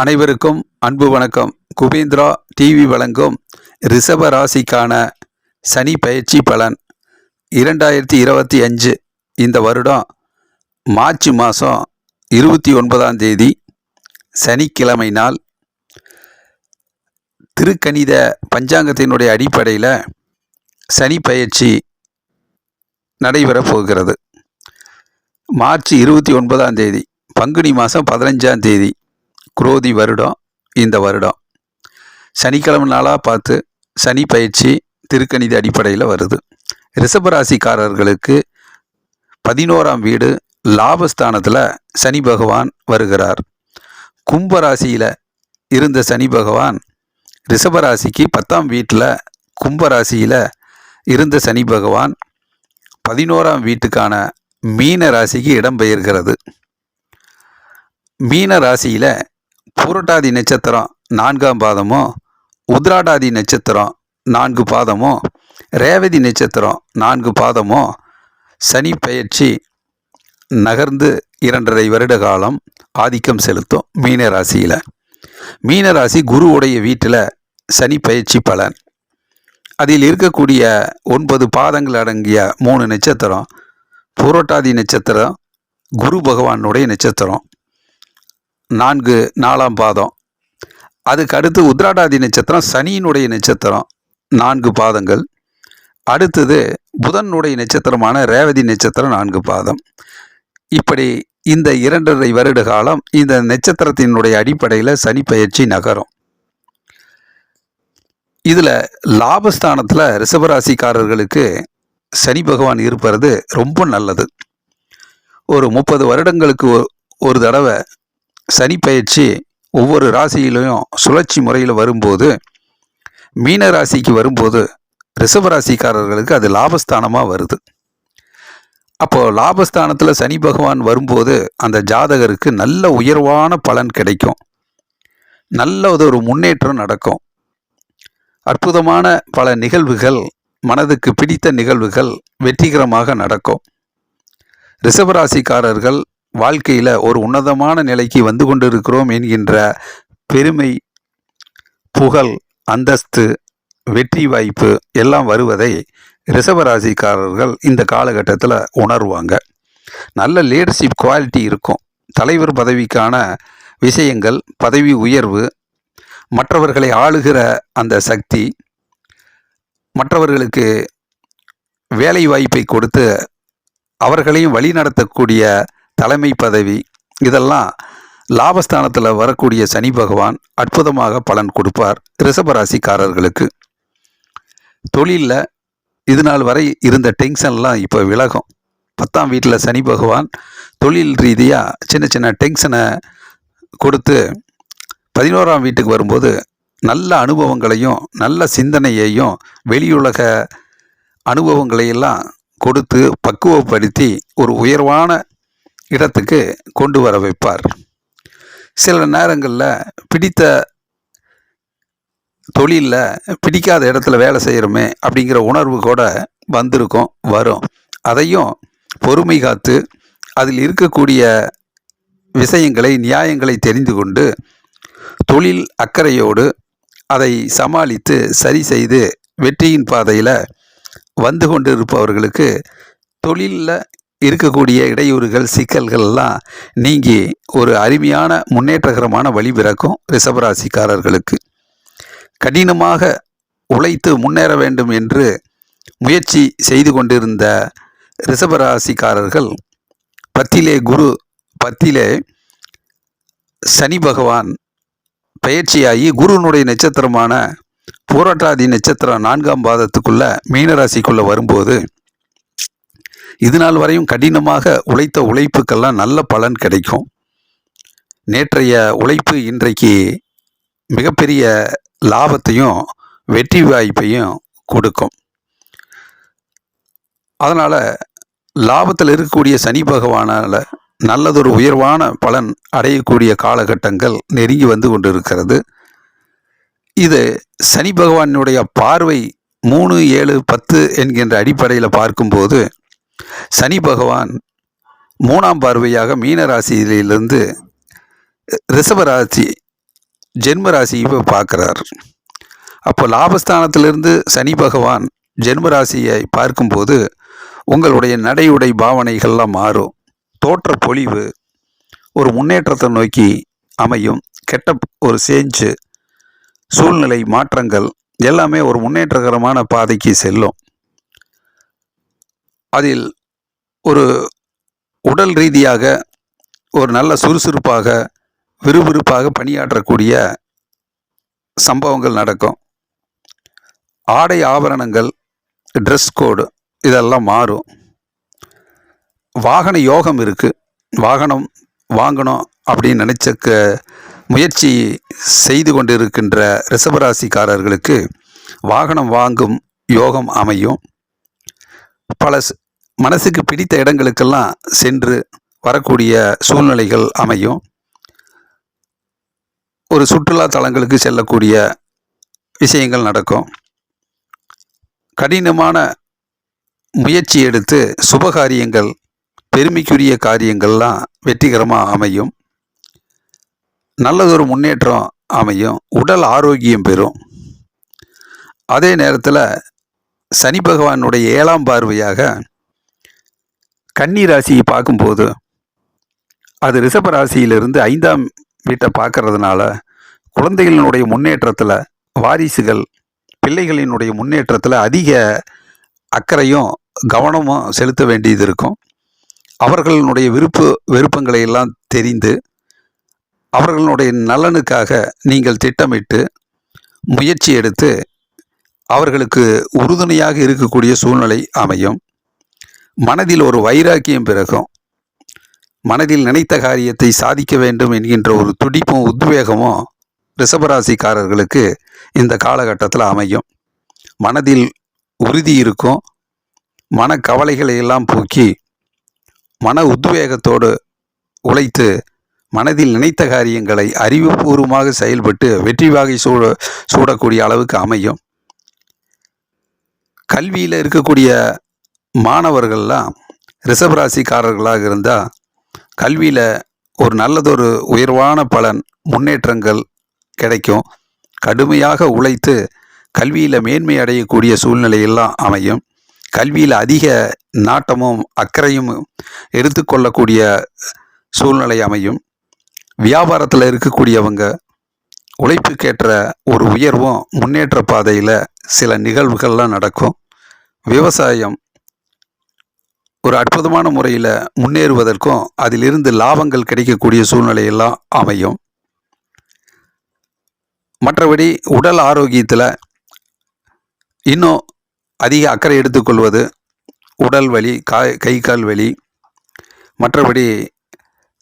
அனைவருக்கும் அன்பு வணக்கம். குபேந்திரா டிவி வழங்கும் ரிஷப ராசிக்கான சனி பயிற்சி பலன். இரண்டாயிரத்தி இருபத்தி அஞ்சு இந்த வருடம் மார்ச் மாதம் இருபத்தி ஒன்பதாம் தேதி சனிக்கிழமை நாள். திருக்கணித பஞ்சாங்கத்தினுடைய அடிப்படையில் சனி பயிற்சி நடைபெறப் போகிறது. மார்ச் இருபத்தி ஒன்பதாம் தேதி பங்குனி மாதம் பதினஞ்சாம் தேதி குரோதி வருடம் இந்த வருடம். சனிக்கிழமை நாளாக பார்த்து சனி பயிற்சி திருக்கணித அடிப்படையில் வருது. ரிஷபராசிக்காரர்களுக்கு பதினோராம் வீடு லாபஸ்தானத்தில் சனி பகவான் வருகிறார். கும்பராசியில் இருந்த சனி பகவான் ரிஷபராசிக்கு பத்தாம் வீட்டில் கும்பராசியில் இருந்த சனி பகவான் பதினோராம் வீட்டுக்கான மீன ராசிக்கு இடம்பெயர்கிறது மீன ராசியில் பூரட்டாதி நட்சத்திரம் நான்காம் பாதமும் உத்ராடாதி நட்சத்திரம் நான்கு பாதமும் ரேவதி நட்சத்திரம் நான்கு பாதமும் சனி பயிற்சி நகர்ந்து இரண்டரை வருட காலம் ஆதிக்கம் செலுத்தும் மீன ராசியில். மீன ராசி குருவுடைய வீட்டில் சனி பயிற்சி பலன். அதில் இருக்கக்கூடிய ஒன்பது பாதங்கள் அடங்கிய மூணு நட்சத்திரம் பூரட்டாதி நட்சத்திரம் குரு பகவானுடைய நட்சத்திரம். நான்கு நாலாம் பாதம். அதுக்கு அடுத்து உத்ராடாதி நட்சத்திரம் சனியினுடைய நட்சத்திரம் நான்கு பாதங்கள். அடுத்தது புதனுடைய நட்சத்திரமான ரேவதி நட்சத்திரம் நான்கு பாதம். இப்படி இந்த இரண்டரை வருட காலம் இந்த நட்சத்திரத்தினுடைய அடிப்படையில் சனி பயிற்சி நகரும். இதில் லாபஸ்தானத்தில் ரிஷபராசிக்காரர்களுக்கு சனி பகவான் இருப்பது ரொம்ப நல்லது. ஒரு முப்பது வருடங்களுக்கு ஒ- ஒரு தடவை சனி பயிற்சி ஒவ்வொரு ராசியிலையும் சுழற்சி முறையில் வரும்போது மீன ராசிக்கு வரும்போது ரிஷப ராசிக்காரர்களுக்கு அது லாபஸ்தானமாக வருது. அப்போது லாபஸ்தானத்தில் சனி பகவான் வரும்போது அந்த ஜாதகருக்கு நல்ல உயர்வான பலன் கிடைக்கும். நல்ல ஒரு முன்னேற்றம் நடக்கும். அற்புதமான பல நிகழ்வுகள் மனதுக்கு பிடித்த நிகழ்வுகள் வெற்றிகரமாக நடக்கும். ரிஷபராசிக்காரர்கள் வாழ்க்கையில் ஒரு உன்னதமான நிலைக்கு வந்து கொண்டிருக்கிறோம் என்கின்ற பெருமை புகழ் அந்தஸ்து வெற்றி வாய்ப்பு எல்லாம் வருவதை ரிசவராசிக்காரர்கள் இந்த காலகட்டத்தில் உணர்வாங்க. நல்ல லீடர்ஷிப் குவாலிட்டி இருக்கும். தலைவர் பதவிக்கான விஷயங்கள் பதவி உயர்வு மற்றவர்களை ஆளுகிற அந்த சக்தி மற்றவர்களுக்கு வேலை வாய்ப்பை கொடுத்து அவர்களையும் வழிநடத்தக்கூடிய தலைமை பதவி இதெல்லாம் லாபஸ்தானத்தில் வரக்கூடிய சனி பகவான் அற்புதமாக பலன் கொடுப்பார் ரிஷபராசிக்காரர்களுக்கு. தொழிலில் இது நாள் வரை இருந்த டென்ஷன்லாம் இப்போ விலகும். பத்தாம் வீட்டில் சனி பகவான் தொழில் ரீதியாக சின்ன சின்ன டென்ஷனை கொடுத்து பதினோராம் வீட்டுக்கு வரும்போது நல்ல அனுபவங்களையும் நல்ல சிந்தனையையும் வெளியுலக அனுபவங்களையெல்லாம் கொடுத்து பக்குவப்படுத்தி ஒரு உயர்வான இடத்துக்கு கொண்டு வர வைப்பார். சில நேரங்களில் பிடித்த தொழிலில் பிடிக்காத இடத்துல வேலை செய்கிறோமே அப்படிங்கிற உணர்வு கூட வந்திருக்கும் வரும். அதையும் பொறுமை காத்து அதில் இருக்கக்கூடிய விஷயங்களை நியாயங்களை தெரிந்து கொண்டு தொழில் அக்கறையோடு அதை சமாளித்து சரி செய்து வெற்றியின் பாதையில் வந்து கொண்டிருப்பவர்களுக்கு தொழிலில் இருக்கக்கூடிய இடையூறுகள் சிக்கல்கள் எல்லாம் நீங்கி ஒரு அருமையான முன்னேற்றகரமான வழி பிறக்கும் ரிஷபராசிக்காரர்களுக்கு. கடினமாக உழைத்து முன்னேற வேண்டும் என்று முயற்சி செய்து கொண்டிருந்த ரிஷபராசிக்காரர்கள் பத்திலே குரு பத்திலே சனி பகவான் பயிற்சியாகி குருனுடைய நட்சத்திரமான போராட்டாதி நட்சத்திரம் நான்காம் பாதத்துக்குள்ளே மீனராசிக்குள்ளே வரும்போது இது நாள் வரையும் கடினமாக உழைத்த உழைப்புக்கெல்லாம் நல்ல பலன் கிடைக்கும். நேற்றைய உழைப்பு இன்றைக்கு மிகப்பெரிய லாபத்தையும் வெற்றி வாய்ப்பையும் கொடுக்கும். அதனால் லாபத்தில் இருக்கக்கூடிய சனி பகவானால் நல்லதொரு உயர்வான பலன் அடையக்கூடிய காலகட்டங்கள் நெருங்கி வந்து கொண்டிருக்கிறது. இது சனி பகவானுடைய பார்வை மூணு ஏழு பத்து என்கின்ற அடிப்படையில் பார்க்கும்போது சனி பகவான் மூணாம் பார்வையாக மீன ராசியிலிருந்து ரிஷப ஜென்ம ராசியை பார்க்குறார். அப்போ லாபஸ்தானத்திலிருந்து சனி பகவான் ஜென்ம ராசியை பார்க்கும்போது உங்களுடைய நடையுடை பாவனைகள்லாம் மாறும். தோற்ற பொழிவு ஒரு முன்னேற்றத்தை நோக்கி அமையும். கெட்ட ஒரு சேஞ்சு சூழ்நிலை மாற்றங்கள் எல்லாமே ஒரு முன்னேற்றகரமான பாதைக்கு செல்லும். அதில் ஒரு உடல் ரீதியாக ஒரு நல்ல சுறுசுறுப்பாக விறுவிறுப்பாக பணியாற்றக்கூடிய சம்பவங்கள் நடக்கும். ஆடை ஆபரணங்கள் ட்ரெஸ் கோடு இதெல்லாம் மாறும். வாகன யோகம் இருக்குது வாகனம் வாங்கணும் அப்படின்னு நினச்சக்க முயற்சி செய்து கொண்டிருக்கின்ற ரிஷபராசிக்காரர்களுக்கு வாகனம் வாங்கும் யோகம் அமையும். பல மனசுக்கு பிடித்த இடங்களுக்கெல்லாம் சென்று வரக்கூடிய சூழ்நிலைகள் அமையும். ஒரு சுற்றுலா தலங்களுக்கு செல்லக்கூடிய விஷயங்கள் நடக்கும். கடினமான முயற்சி எடுத்து சுபகாரியங்கள் பெருமைக்குரிய காரியங்கள்லாம் வெற்றிகரமாக அமையும். நல்லதொரு முன்னேற்றம் அமையும். உடல் ஆரோக்கியம் பெறும். அதே நேரத்தில் சனி பகவானுடைய ஏழாம் பார்வையாக கன்னி ராசியை பார்க்கும்போது அது ரிஷப ராசியிலிருந்து ஐந்தாம் வீட்டை பார்க்கறதுனால குழந்தைகளினுடைய முன்னேற்றத்தில் வாரிசுகள் பிள்ளைகளினுடைய முன்னேற்றத்தில் அதிக அக்கறையும் கவனமும் செலுத்த வேண்டியது இருக்கும். அவர்களுடைய விருப்பு விருப்பங்களை எல்லாம் தெரிந்து அவர்களுடைய நலனுக்காக நீங்கள் திட்டமிட்டு முயற்சி எடுத்து அவர்களுக்கு உறுதுணையாக இருக்கக்கூடிய சூழ்நிலை அமையும். மனதில் ஒரு வைராக்கியம் பிறகும் மனதில் நினைத்த காரியத்தை சாதிக்க வேண்டும் என்கின்ற ஒரு துடிப்பும் உத்வேகமும் ரிஷபராசிக்காரர்களுக்கு இந்த காலகட்டத்தில் அமையும். மனதில் உறுதி இருக்கும் மனக்கவலைகளை எல்லாம் போக்கி மன உத்வேகத்தோடு உழைத்து மனதில் நினைத்த காரியங்களை அறிவுபூர்வமாக செயல்பட்டு வெற்றி வாகை சூட சூடக்கூடிய அளவுக்கு அமையும். கல்வியில் இருக்கக்கூடிய மாணவர்கள்லாம் ரிஷபராசிக்காரர்களாக இருந்தால் கல்வியில் ஒரு நல்லதொரு உயர்வான பலன் முன்னேற்றங்கள் கிடைக்கும். கடுமையாக உழைத்து கல்வியில் மேன்மை அடையக்கூடிய சூழ்நிலையெல்லாம் அமையும். கல்வியில் அதிக நாட்டமும் அக்கறையும் எடுத்துக்கொள்ளக்கூடிய சூழ்நிலை அமையும். வியாபாரத்தில் இருக்கக்கூடியவங்க உழைப்புக்கேற்ற ஒரு உயர்வும் முன்னேற்ற பாதையில் சில நிகழ்வுகள்லாம் நடக்கும். விவசாயம் ஒரு அற்புதமான முறையில் முன்னேறுவதற்கும் அதிலிருந்து லாபங்கள் கிடைக்கக்கூடிய சூழ்நிலையெல்லாம் அமையும். மற்றபடி உடல் ஆரோக்கியத்தில் இன்னும் அதிக அக்கறை எடுத்துக்கொள்வது உடல் வலி காய் கை கால் வலி மற்றபடி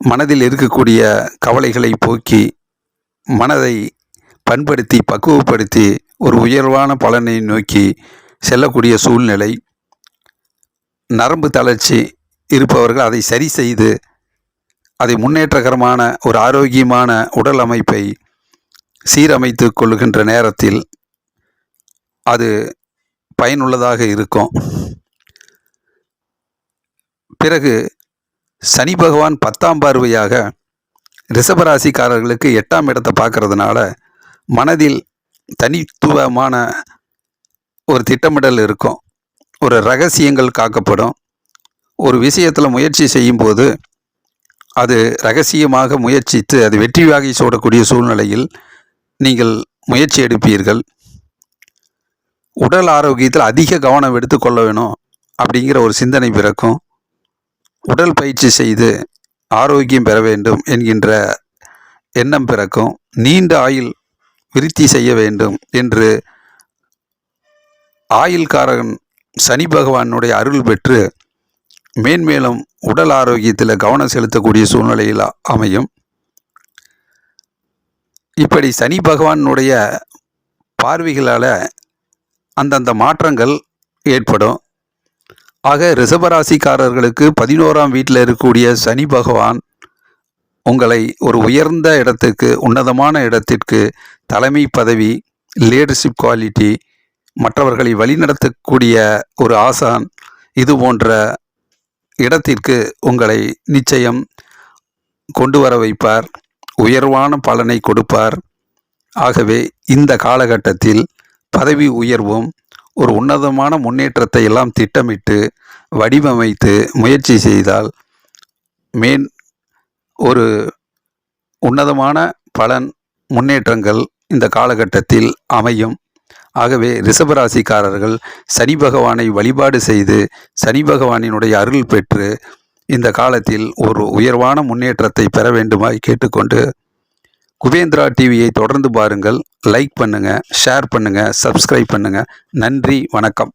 மனதில் இருக்கக்கூடிய கவலைகளை போக்கி மனதை பண்படுத்தி பக்குவப்படுத்தி ஒரு உயர்வான பலனை நோக்கி செல்லக்கூடிய சூழ்நிலை. நரம்பு தளர்ச்சி இருப்பவர்கள் அதை சரி செய்து அதை முன்னேற்றகரமான ஒரு ஆரோக்கியமான உடல் அமைப்பை சீரமைத்து கொள்ளுகின்ற நேரத்தில் அது பயனுள்ளதாக இருக்கும். பிறகு சனி பகவான் பத்தாம் பார்வையாக ரிஷபராசிக்காரர்களுக்கு எட்டாம் இடத்தை பார்க்கறதுனால மனதில் தனித்துவமான ஒரு திட்டமிடல் இருக்கும். ஒரு ரகசியங்கள் காக்கப்படும். ஒரு விஷயத்தில் முயற்சி செய்யும்போது அது ரகசியமாக முயற்சித்து அது வெற்றி வாகி சூடக்கூடிய சூழ்நிலையில் நீங்கள் முயற்சி எடுப்பீர்கள். உடல் ஆரோக்கியத்தில் அதிக கவனம் எடுத்துக்கொள்ள வேணும் அப்படிங்கிற ஒரு சிந்தனை பிறக்கும். உடல் பயிற்சி செய்து ஆரோக்கியம் பெற வேண்டும் என்கின்ற எண்ணம் பிறக்கும். நீண்ட ஆயுள் விருத்தி செய்ய வேண்டும் என்று ஆயுள்காரன் சனி பகவானுடைய அருள் பெற்று மேன்மேலும் உடல் ஆரோக்கியத்தில் கவனம் செலுத்தக்கூடிய சூழ்நிலையில் அமையும். இப்படி சனி பகவானுடைய பார்வைகளால் அந்தந்த மாற்றங்கள் ஏற்படும். ஆக ரிஷபராசிக்காரர்களுக்கு பதினோராம் வீட்டில் இருக்கக்கூடிய சனி பகவான் உங்களை ஒரு உயர்ந்த இடத்துக்கு உன்னதமான இடத்திற்கு தலைமை பதவி லீடர்ஷிப் குவாலிட்டி மற்றவர்களை வழிநடத்தக்கூடிய ஒரு ஆசான் இது போன்ற இடத்திற்கு உங்களை நிச்சயம் கொண்டு வர வைப்பார். உயர்வான பலனை கொடுப்பார். ஆகவே இந்த காலகட்டத்தில் பதவி உயர்வும் ஒரு உன்னதமான முன்னேற்றத்தை எல்லாம் திட்டமிட்டு வடிவமைத்து முயற்சி செய்தால் மேன் ஒரு உன்னதமான பலன் முன்னேற்றங்கள் இந்த காலகட்டத்தில் அமையும். ஆகவே ரிஷபராசிக்காரர்கள் சனி பகவானை வழிபாடு செய்து சனி பகவானினுடைய அருள் பெற்று இந்த காலத்தில் ஒரு உயர்வான முன்னேற்றத்தை பெற வேண்டுமாய் கேட்டுக்கொண்டு குபேந்திரா டிவியை தொடர்ந்து பாருங்கள். லைக் பண்ணுங்கள் ஷேர் பண்ணுங்கள் சப்ஸ்கிரைப் பண்ணுங்கள் நன்றி வணக்கம்.